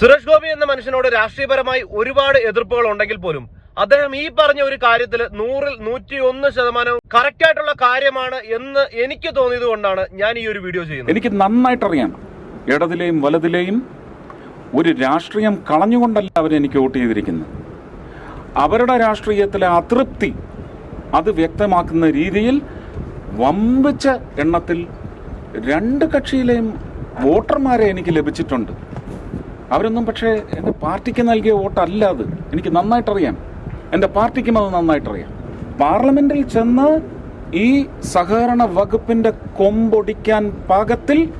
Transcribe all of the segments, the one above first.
സുരേഷ് ഗോപി എന്ന മനുഷ്യനോട് രാഷ്ട്രീയപരമായി ഒരുപാട് എതിർപ്പുകൾ ഉണ്ടെങ്കിൽ പോലും അദ്ദേഹം ഈ പറഞ്ഞ ഒരു കാര്യത്തിൽ നൂറിൽ നൂറ്റി ഒന്ന് ശതമാനവും കറക്റ്റ് ആയിട്ടുള്ള കാര്യമാണ് എന്ന് എനിക്ക് തോന്നിയത് കൊണ്ടാണ് ഞാൻ ഈ ഒരു വീഡിയോ ചെയ്യുന്നത്. എനിക്ക് നന്നായിട്ട് അറിയാം ഇടതിലെയും വലതിലെയും ഒരു രാഷ്ട്രീയം കളഞ്ഞുകൊണ്ടല്ല അവരെനിക്ക് വോട്ട് ചെയ്തിരിക്കുന്നത്. അവരുടെ രാഷ്ട്രീയത്തിലെ അതൃപ്തി അത് വ്യക്തമാക്കുന്ന രീതിയിൽ വമ്പിച്ച എണ്ണത്തിൽ രണ്ട് കക്ഷിയിലെയും വോട്ടർമാരെ എനിക്ക് ലഭിച്ചിട്ടുണ്ട്. അവരൊന്നും പക്ഷേ എന്റെ പാർട്ടിക്ക് നൽകിയ വോട്ടല്ല അത്. എനിക്ക് നന്നായിട്ടറിയാം. എന്റെ പാർട്ടിക്കും അത് നന്നായിട്ടറിയാം. പാർലമെന്റിൽ ചെന്ന് ഈ സഹകരണ വകുപ്പിന്റെ കൊമ്പൊടിക്കാൻ പാകത്തിൽ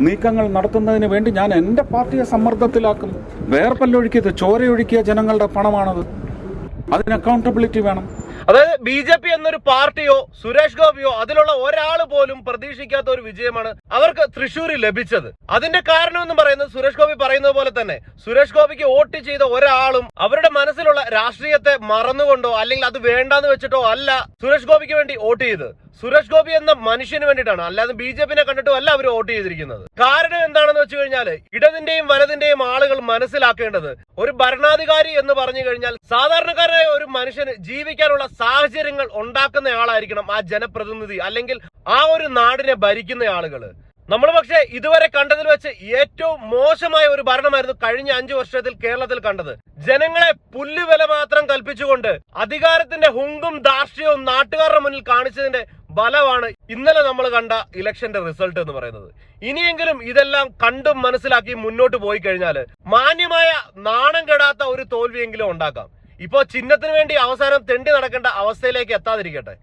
നീക്കങ്ങൾ നടത്തുന്നതിന് വേണ്ടി ഞാൻ എന്റെ പാർട്ടിയെ സമ്മർദ്ദത്തിലാക്കും. വേർപ്പല്ലൊഴുക്കിയത് ചോരയൊഴുക്കിയ ജനങ്ങളുടെ പണമാണത്. അതിന് അക്കൗണ്ടബിലിറ്റി വേണം. അതായത് ബി ജെ പി എന്നൊരു പാർട്ടിയോ സുരേഷ് ഗോപിയോ അതിലുള്ള ഒരാൾ പോലും പ്രതീക്ഷിക്കാത്ത ഒരു വിജയമാണ് അവർക്ക് തൃശ്ശൂരിൽ ലഭിച്ചത്. അതിന്റെ കാരണം എന്ന് പറയുന്നത് സുരേഷ് ഗോപി പറയുന്നത് പോലെ തന്നെ സുരേഷ് ഗോപിക്ക് വോട്ട് ചെയ്ത ഒരാളും അവരുടെ മനസ്സിലുള്ള രാഷ്ട്രീയത്തെ മറന്നുകൊണ്ടോ അല്ലെങ്കിൽ അത് വേണ്ടാന്ന് വെച്ചിട്ടോ അല്ല സുരേഷ് ഗോപിക്ക് വേണ്ടി വോട്ട് ചെയ്ത് സുരേഷ് ഗോപി എന്ന മനുഷ്യന് വേണ്ടിയിട്ടാണ്. അല്ലാതെ ബി ജെ പിനെ കണ്ടിട്ടും അല്ല അവർ വോട്ട് ചെയ്തിരിക്കുന്നത്. കാരണം എന്താണെന്ന് വെച്ച് കഴിഞ്ഞാൽ ഇടതിന്റെയും വലതിന്റെയും ആളുകൾ മനസ്സിലാക്കേണ്ടത് ഒരു ഭരണാധികാരി എന്ന് പറഞ്ഞു കഴിഞ്ഞാൽ സാധാരണക്കാരനായ ഒരു മനുഷ്യന് ജീവിക്കാനുള്ള സാഹചര്യങ്ങൾ ഉണ്ടാക്കുന്ന ആളായിരിക്കണം ആ ജനപ്രതിനിധി അല്ലെങ്കിൽ ആ ഒരു നാടിനെ ഭരിക്കുന്ന ആളുകൾ. നമ്മൾ പക്ഷേ ഇതുവരെ കണ്ടതിൽ വെച്ച് ഏറ്റവും മോശമായ ഒരു ഭരണമായിരുന്നു കഴിഞ്ഞ അഞ്ചു വർഷത്തിൽ കേരളത്തിൽ കണ്ടത്. ജനങ്ങളെ പുല്ലുവില മാത്രം കൽപ്പിച്ചുകൊണ്ട് അധികാരത്തിന്റെ ഹുങ്കും ധാർഷ്ട്യവും നാട്ടുകാരുടെ മുന്നിൽ കാണിച്ചതിന്റെ ബലമാണ് ഇന്നലെ നമ്മൾ കണ്ട ഇലക്ഷന്റെ റിസൾട്ട് എന്ന് പറയുന്നത്. ഇനിയെങ്കിലും ഇതെല്ലാം കണ്ടും മനസ്സിലാക്കി മുന്നോട്ട് പോയി കഴിഞ്ഞാൽ മാന്യമായ നാണം കെടാത്ത ഒരു തോൽവിയെങ്കിലും ഉണ്ടാക്കാം. ഇപ്പോ ചിഹ്നത്തിന് വേണ്ടി അവസാനം തെണ്ടി നടക്കേണ്ട അവസ്ഥയിലേക്ക് എത്താതിരിക്കട്ടെ.